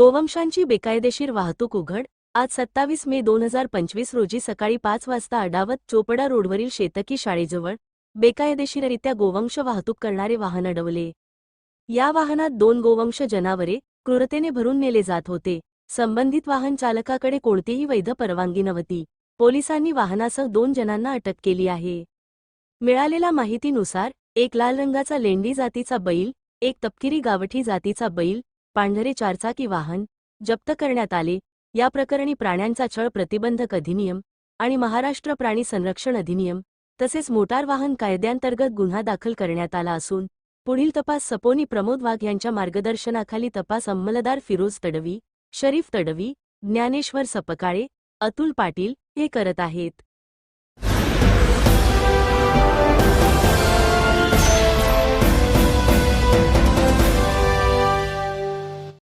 गोवंशांची बेकायदेशीर वाहतूक उघड. आज सत्तावीस मे दोन हजार पंचवीस रोजी सकाळी पाच वाजता अडावत चोपडा रोडवरील शेतकी शाळेजवळ बेकायदेशीररित्या गोवंश वाहतूक करणारे वाहन अडवले. या वाहनात दोन गोवंश जनावरे क्रूरतेने भरून नेले जात होते. संबंधित वाहन चालकाकडे कोणतीही वैध परवानगी नव्हती. पोलिसांनी वाहनासह दोन जणांना अटक केली आहे. मिळालेल्या माहितीनुसार एक लाल रंगाचा लेंडी जातीचा बैल एक तपकिरी गावठी जातीचा बैल पांढरे चारचाकी वाहन जप्त करण्यात आले. या प्रकरणी प्राण्यांचा छळ प्रतिबंधक अधिनियम आणि महाराष्ट्र प्राणी संरक्षण अधिनियम तसेच मोटार वाहन कायद्यांतर्गत गुन्हा दाखल करण्यात आला असून पुढील तपास सपोनी प्रमोद वाघ यांच्या मार्गदर्शनाखाली तपास अंमलदार फिरोज तडवी शरीफ तडवी ज्ञानेश्वर सपकाळे अतुल पाटील हे करत आहेत.